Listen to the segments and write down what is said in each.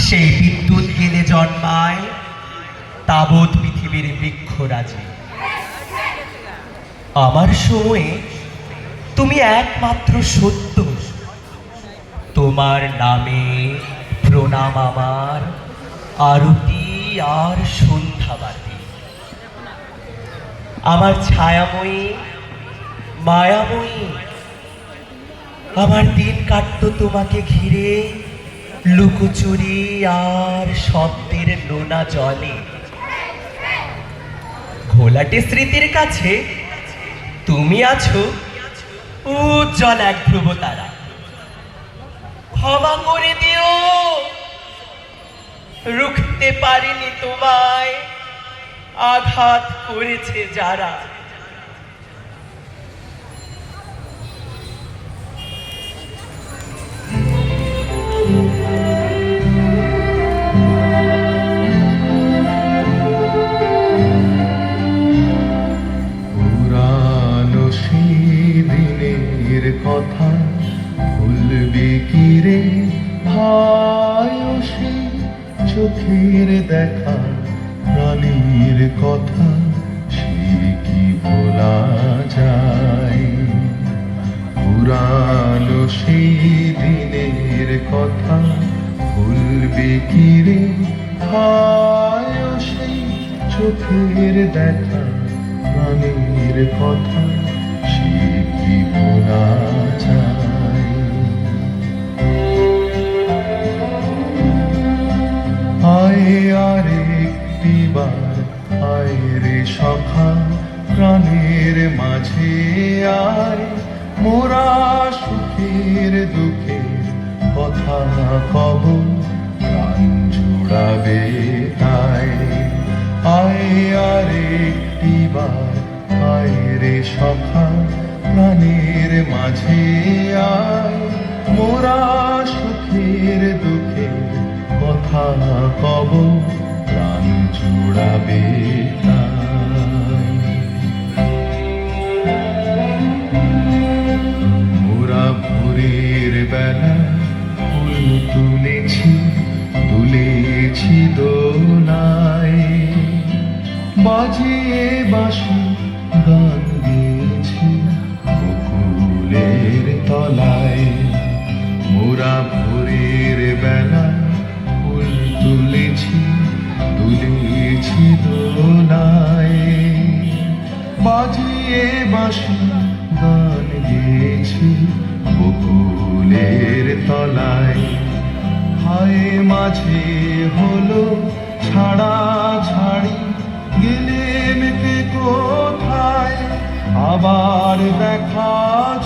সেই বিদ্যুৎ গেলে জন্মায় তাবৎ পৃথিবীর বৃক্ষরাজি আমার সময়ে তুমি একমাত্র সত্য। তোমার নামে প্রণাম আমার, আরতি আর সন্ধ্যাবাতি। আমার ছায়াময়ী, মায়াময়ী, আমার দিন কাটতো তোমাকে ঘিরে। লুকোচুরি আর শব্দের নোনা জলে। ঘোলাটে স্মৃতির কাছে তুমি আছো উজ্জ্বল এক ধ্রুব তারা ক্ষমা করে দিও, রুখতে পারিনি তোমায়, আঘাত করেছে যারা। ভুলবি কি রে ভাই সে চোখের দেখা, প্রাণীর কথা সে কি ভোলা যায়? পুরানো সেই দিনের কথা ভুলবি কি রে ভাই সেই চোখের দেখা, প্রাণের কথা সে কি ভোলা যায়? আয় রে সখা, প্রাণের মাঝে আয়। মোরা সুখের দুঃখের কথা কব, প্রাণ জোড়াবে তাই। আয়, আর একটি বার আয় রে সখা, প্রাণের মাঝে আয়। মোরা সুখের দুঃখের কথা কব জুড়াবে মোরা ভোরের বেলা ফুল তুলেছি তুলেছি দোলায়। বাজিয়ে বাসি গান গেয়েছি বকুলের তলায়। মোরা ভোরের বেলা বাজিয়ে বাসি গান গেয়েছি বকুলের তলায়। হায় মাঝে হলো ছাড়া ছাড়ি গেলেন কে কোথায়? আবার দেখা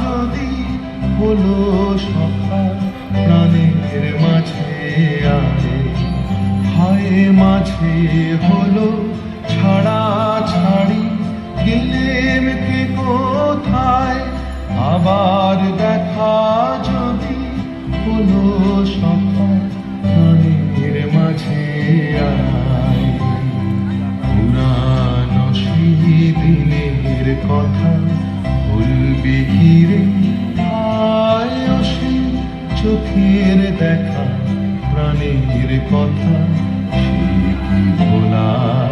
যদি হলো সখা প্রাণের মাঝে আরে। হায় মাঝে হলো ছাড়া ছাড়ি গেলেন কে কোথায়? আবার দেখা যদি সখা প্রাণের মাঝে পুরানো সেই দিনের কথা ভুলবি কি রে আয় ও চোখের দেখা প্রাণীর কথা। ভোলা